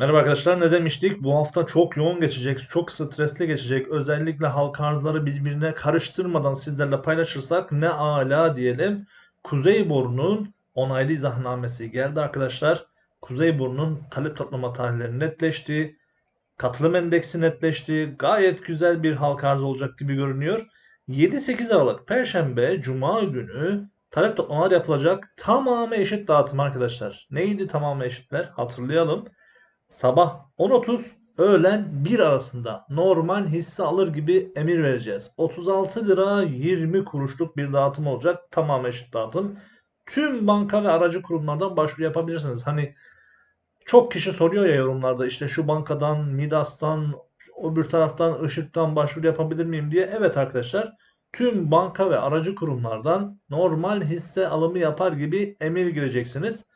Merhaba arkadaşlar ne demiştik? Bu hafta çok yoğun geçecek, çok stresli geçecek. Özellikle halka arzları birbirine karıştırmadan sizlerle paylaşırsak ne ala diyelim. Kuzeyburnu'nun onaylı izahnamesi geldi arkadaşlar. Kuzeyburnu'nun talep toplama tarihleri netleşti. Katılım endeksi netleşti. Gayet güzel bir halka arz olacak gibi görünüyor. 7-8 Aralık Perşembe, Cuma günü talep toplamalar yapılacak. Tamamı eşit dağıtım arkadaşlar. Neydi tamamı eşitler? Hatırlayalım. Sabah 10.30 öğlen 1 arasında normal hisse alır gibi emir vereceğiz. 36 lira 20 kuruşluk bir dağıtım olacak. Tamam eşit dağıtım. Tüm banka ve aracı kurumlardan başvuru yapabilirsiniz. Hani çok kişi soruyor ya yorumlarda işte şu bankadan, Midas'tan, öbür taraftan, Işık'tan başvuru yapabilir miyim diye. Evet arkadaşlar tüm banka ve aracı kurumlardan normal hisse alımı yapar gibi emir gireceksiniz.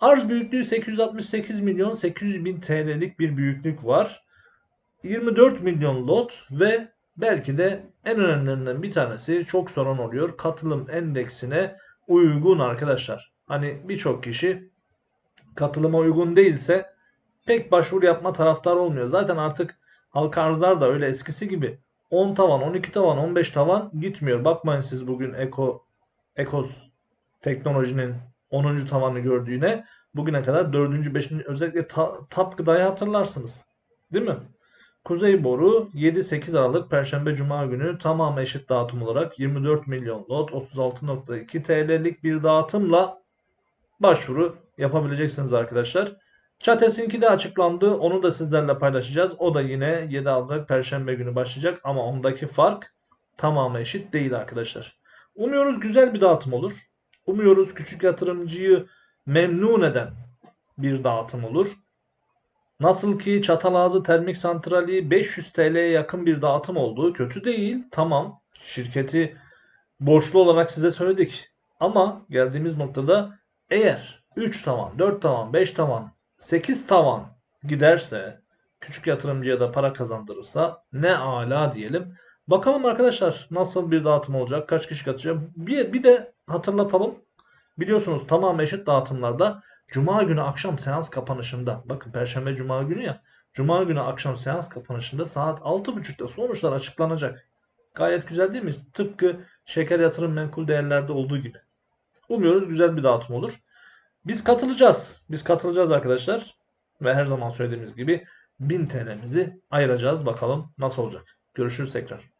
Arz büyüklüğü 868 milyon 800 bin TL'lik bir büyüklük var. 24 milyon lot ve belki de en önemlilerinden bir tanesi çok soran oluyor. Katılım endeksine uygun arkadaşlar. Hani birçok kişi katılıma uygun değilse pek başvuru yapma taraftar olmuyor. Zaten artık halka arzlar da öyle eskisi gibi 10 tavan, 12 tavan, 15 tavan gitmiyor. Bakmayın siz bugün Eko Ekos teknolojinin 10. tavanı gördüğüne bugüne kadar 4. 5. özellikle ta, TAP gıdayı hatırlarsınız. Değil mi? Kuzey Boru 7-8 Aralık Perşembe Cuma günü tamamı eşit dağıtım olarak 24 milyon lot 36.2 TL'lik bir dağıtımla başvuru yapabileceksiniz arkadaşlar. Çates'inki de açıklandı. Onu da sizlerle paylaşacağız. O da yine 7 Aralık Perşembe günü başlayacak ama ondaki fark tamamı eşit değil arkadaşlar. Umuyoruz güzel bir dağıtım olur. Umuyoruz küçük yatırımcıyı memnun eden bir dağıtım olur. Nasıl ki Çatalazı Termik Santrali 500 TL'ye yakın bir dağıtım olduğu kötü değil. Tamam. Şirketi borçlu olarak size söyledik. Ama geldiğimiz noktada eğer 3 tavan, 4 tavan, 5 tavan, 8 tavan giderse küçük yatırımcıya da para kazandırırsa ne ala diyelim. Bakalım arkadaşlar nasıl bir dağıtım olacak, kaç kişi katacak. Bir, bir de hatırlatalım. Biliyorsunuz tamam eşit dağıtımlarda Cuma günü akşam seans kapanışında bakın Perşembe Cuma günü ya Cuma günü akşam seans kapanışında saat 6.30'da sonuçlar açıklanacak. Gayet güzel değil mi? Tıpkı şeker yatırım menkul değerlerde olduğu gibi. Umuyoruz güzel bir dağıtım olur. Biz katılacağız. Biz katılacağız arkadaşlar. Ve her zaman söylediğimiz gibi 1000 TL'mizi ayıracağız. Bakalım nasıl olacak. Görüşürüz tekrar.